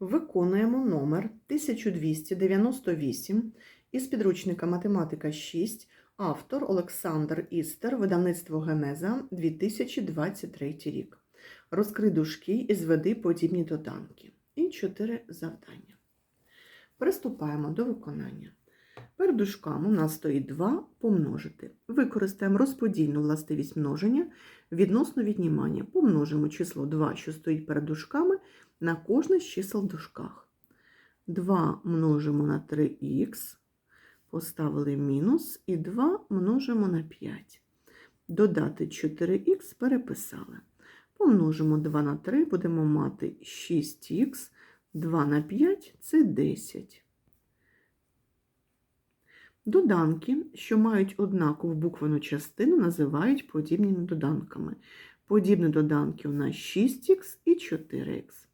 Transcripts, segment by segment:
Виконуємо номер 1298 із підручника Математика 6, автор Олександр Істер, видавництво Генеза 2023 рік. Розкрий дужки і зведи подібні доданки. І чотири завдання. Приступаємо до виконання. Перед дужками у нас стоїть 2 помножити. Використаємо розподільну властивість множення відносно віднімання. Помножимо число 2, що стоїть перед дужками, на кожне з чисел в дужках. 2 множимо на 3х, поставили мінус, і 2 множимо на 5. Додати 4х переписали. Помножимо 2 на 3, будемо мати 6х, 2 на 5 це 10. Доданки, що мають однакову буквену частину, називають подібними доданками. Подібні доданки у нас 6х і 4х.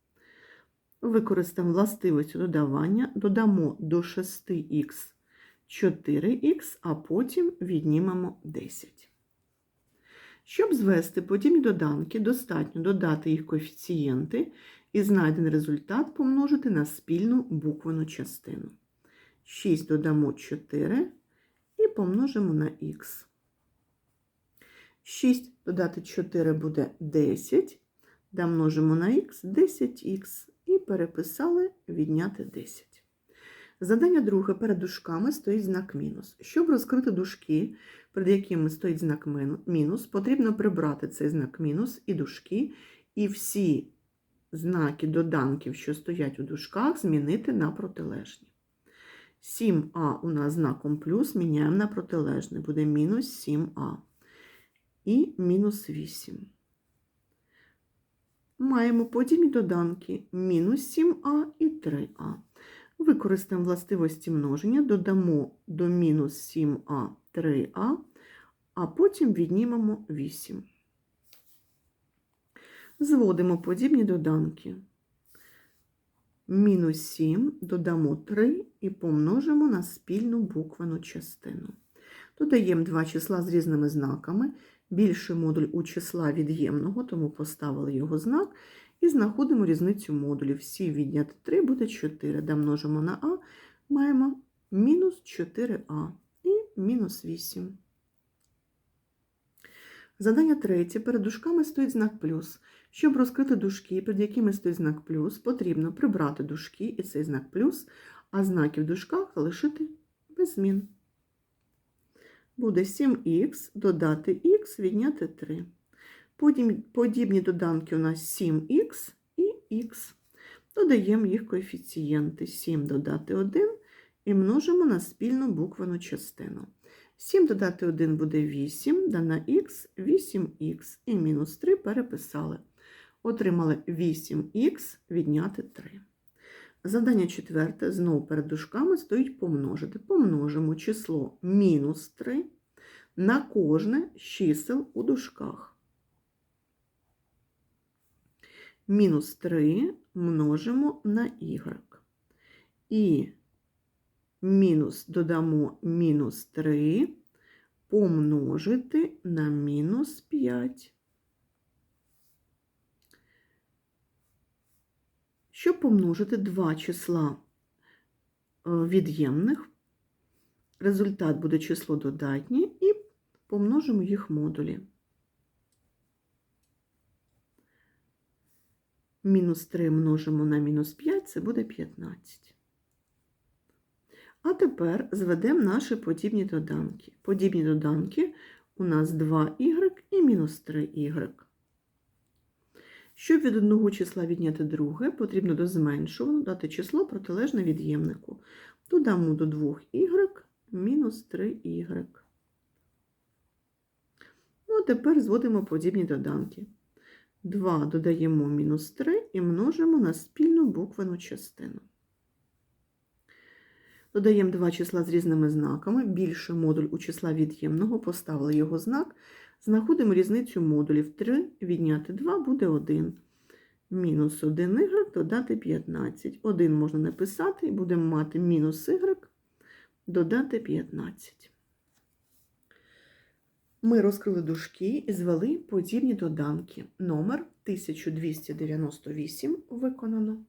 Використаємо властивість додавання, додамо до 6х 4х, а потім віднімемо 10. Щоб звести подібні доданки, достатньо додати їх коефіцієнти і знайдений результат помножити на спільну буквену частину. 6 додамо 4 і помножимо на х. 6 додати 4 буде 10, домножимо на х 10х і переписали відняти 10. Задання друге перед дужками стоїть знак мінус. Щоб розкрити дужки, перед якими стоїть знак мінус, потрібно прибрати цей знак мінус і дужки, і всі знаки доданків, що стоять у дужках, змінити на протилежні. 7а у нас знаком плюс міняємо на протилежний, буде мінус 7а і мінус 8. Маємо подібні доданки мінус 7а і 3а. Використаємо властивості множення, додамо до мінус 7а 3а, а потім віднімемо 8. Зводимо подібні доданки. Мінус 7 додамо 3 і помножимо на спільну буквену частину. Додаємо два числа з різними знаками. Більший модуль у числа від'ємного, тому поставили його знак. І знаходимо різницю модулів. Всі відняти 3 буде 4. Домножимо на А, маємо мінус 4а і мінус 8. Задання третє. Перед дужками стоїть знак плюс. Щоб розкрити дужки, перед якими стоїть знак плюс, потрібно прибрати дужки і цей знак плюс, а знаки в дужках залишити без змін. Буде 7х, додати х, відняти 3. Подібні доданки у нас 7х і х. Додаємо їх коефіцієнти. 7 додати 1 і множимо на спільну буквену частину. 7 додати 1 буде 8, да на х 8х і мінус 3 переписали. Отримали 8х відняти 3. Задання четверте, знову перед дужками стоїть помножити. Помножимо число мінус 3 на кожне з чисел у дужках. Мінус 3 множимо на y. І мінус додамо мінус 3 помножити на мінус 5. Щоб помножити два числа від'ємних, результат буде число додатнє і помножимо їх модулі. Мінус 3 множимо на мінус 5, це буде 15. А тепер зведемо наші подібні доданки. Подібні доданки у нас 2y і мінус 3y. Щоб від одного числа відняти друге, потрібно до зменшуваного дати число протилежне від'ємнику. Додамо до 2y мінус 3y. Ну, а тепер зводимо подібні доданки. 2 додаємо мінус 3 і множимо на спільну буквену частину. Додаємо два числа з різними знаками. Більший модуль у числа від'ємного, поставили його знак. Знаходимо різницю модулів. 3 відняти 2 буде 1. Мінус 1 y додати 15. 1 можна написати, і будемо мати мінус y додати 15. Ми розкрили дужки і звели подібні доданки. Номер 1298 виконано.